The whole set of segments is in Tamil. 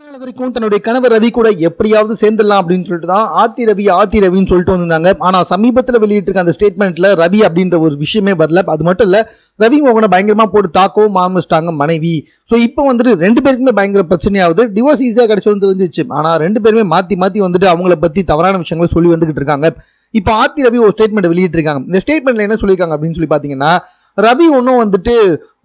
நாள் வரைக்கும் தன்னுடைய கணவர் ரவி கூட எப்படியாவது சேர்ந்துடலாம் அப்படின்னு சொல்லிட்டு தான் ஆத்தி ரவி ஆத்தி ரவின்னு சொல்லிட்டு வந்திருந்தாங்க. ஆனால் சமீபத்தில் வெளியிட்டிருக்க அந்த ஸ்டேட்மெண்ட்ல ரவி அப்படின்ற ஒரு விஷயமே வரல. அது மட்டும் இல்லை ரவி மோகனை பயங்கரமாக போட்டு தாக்கவும் ஆரம்பிச்சிட்டாங்க மனைவி. ஸோ இப்போ வந்துட்டு ரெண்டு பேருக்குமே பயங்கர பிரச்சனையாவது டிவோர்ஸ் ஈஸியாக கிடைச்சோன்னு தெரிஞ்சிச்சு ஆனால் ரெண்டு பேருமே மாற்றி மாற்றி வந்துட்டு அவங்கள பற்றி தவறான விஷயங்களை சொல்லி வந்துகிட்டு இருக்காங்க. இப்போ ஆத்தி ரவி ஒரு ஸ்டேட்மெண்ட் வெளியிட்டிருக்காங்க. இந்த ஸ்டேட்மெண்ட்ல என்ன சொல்லியிருக்காங்க அப்படின்னு சொல்லி பார்த்தீங்கன்னா ரவி ஒன்றும் வந்துட்டு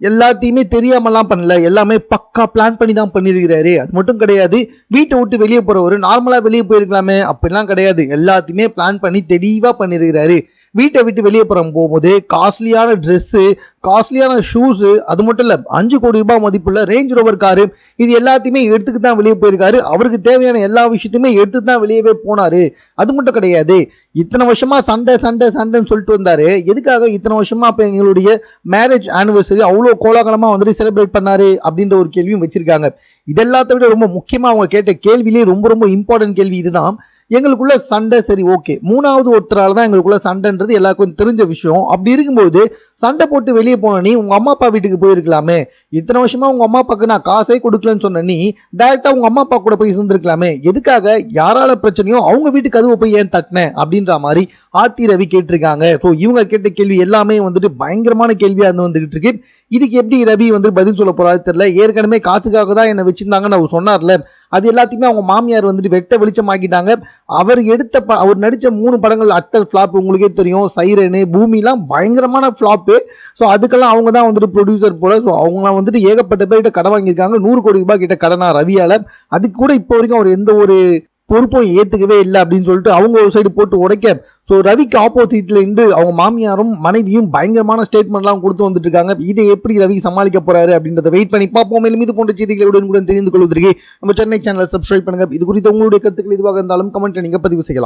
எல்லாத்தையுமே தெரியாமலாம் பண்ணல. எல்லாமே பக்கா பிளான் பண்ணி தான் பண்ணியிருக்கிறாரு அது மட்டும் கிடையாது. வீட்டை விட்டு வெளியே போகிறவர் நார்மலாக வெளியே போயிருக்கலாமே அப்படிலாம் கிடையாது. எல்லாத்தையுமே பிளான் பண்ணி தெளிவாக பண்ணியிருக்கிறாரு வீட்டை விட்டு வெளியே போகிற போகும்போது காஸ்ட்லியான ட்ரெஸ்ஸு காஸ்ட்லியான ஷூஸு அது மட்டும் இல்லை அஞ்சு கோடி ரூபாய் மதிப்புள்ள ரேஞ்ச் ரோவர் காரு இது எல்லாத்தையுமே எடுத்துக்கு தான் வெளியே போயிருக்காரு. அவருக்கு தேவையான எல்லா விஷயத்தையுமே எடுத்து தான் வெளியவே போனார். அது மட்டும் கிடையாது. இத்தனை வருஷமாக சண்டை சண்டை சண்டைன்னு சொல்லிட்டு வந்தார். எதுக்காக இத்தனை வருஷமாக இப்போ எங்களுடைய மேரேஜ் ஆனிவர்சரி அவ்வளோ கோலாகலமாக வந்துட்டு செலிப்ரேட் பண்ணார் அப்படின்ற ஒரு கேள்வியும் வச்சுருக்காங்க. இதெல்லாத்த விட ரொம்ப முக்கியமாக அவங்க கேட்ட கேள்வியிலே ரொம்ப ரொம்ப இம்பார்ட்டன்ட் கேள்வி இதுதான். எங்களுக்குள்ள சண்டை சரி ஓகே மூணாவது ஒருத்தரால் தான் எங்களுக்குள்ள சண்டைன்றது எல்லாருக்கும் தெரிஞ்ச விஷயம். அப்படி இருக்கும்போது சண்டை போட்டு வெளியே போன நீ உங்கள் அம்மா அப்பா வீட்டுக்கு போயிருக்கலாமே. இத்தனை வருஷமா உங்கள் அம்மா அப்பாவுக்கு நான் காசே கொடுக்கலன்னு சொன்ன நீ டைரக்டா உங்கள் அம்மா அப்பா கூட போய் சேர்ந்துருக்கலாமே எதுக்காக? யாரால பிரச்சனையோ அவங்க வீட்டு கதவை போய் ஏன் தட்டின? அப்படின்ற மாதிரி ஆர்த்தி ரவி கேட்டிருக்காங்க. ஸோ இவங்க கேட்ட கேள்வி எல்லாமே வந்துட்டு பயங்கரமான கேள்வியாக இருந்து வந்துகிட்டு இருக்கு. இதுக்கு எப்படி ரவி வந்து பதில் சொல்ல போறாரு தெரியல. ஏற்கனவே காசுக்காக தான் என்னை வச்சிருந்தாங்கன்னு அவர் சொன்னார்ல. அது எல்லாத்தையுமே அவங்க மாமியார் வந்துட்டு வெட்ட வெளிச்சமாக்கிட்டாங்க. அவர் எடுத்த ப அவர் நடித்த மூணு படங்கள் அட்டர் ஃப்ளாப் உங்களுக்கே தெரியும் சைரனு பூமிலாம் பயங்கரமான ஃப்ளாப்பு ஸோ அதுக்கெல்லாம் அவங்க தான் வந்துட்டு ப்ரொடியூசர் போல ஸோ அவங்களாம் வந்துட்டு ஏகப்பட்ட பேர்கிட்ட கடன் வாங்கியிருக்காங்க. நூறு கோடி ரூபாய் கிட்ட கடனா ரவியால். அதுக்கு கூட இப்போ வரைக்கும் அவர் எந்த ஒரு பொறுப்பும் ஏற்றுக்கவே இல்லை அப்படின்னு சொல்லிட்டு அவங்க ஒரு சைடு போட்டு உடைக்க ஸோ ரவிக்கு ஆப்போசிட்ல இருந்து அவங்க மாமியாரும் மனைவியும் பயங்கரமான ஸ்டேட்மெண்ட்லாம் கொடுத்து வந்துட்டு இருக்காங்க இதை எப்படி ரவி சமாளிக்க போறாரு அப்படின்றத வெயிட் பண்ணி பார்ப்போம். மேலும் இது போன்ற செய்திகளை கூட தெரிந்து கொள்வதற்கு நம்ம சென்னை சேனலை சப்ஸ்கிரைப் பண்ணுங்க. இது குறித்த உங்களுடைய கருத்துக்கள் எதுவாக இருந்தாலும் கமெண்ட்ல நீங்க பதிவு செய்யலாம்.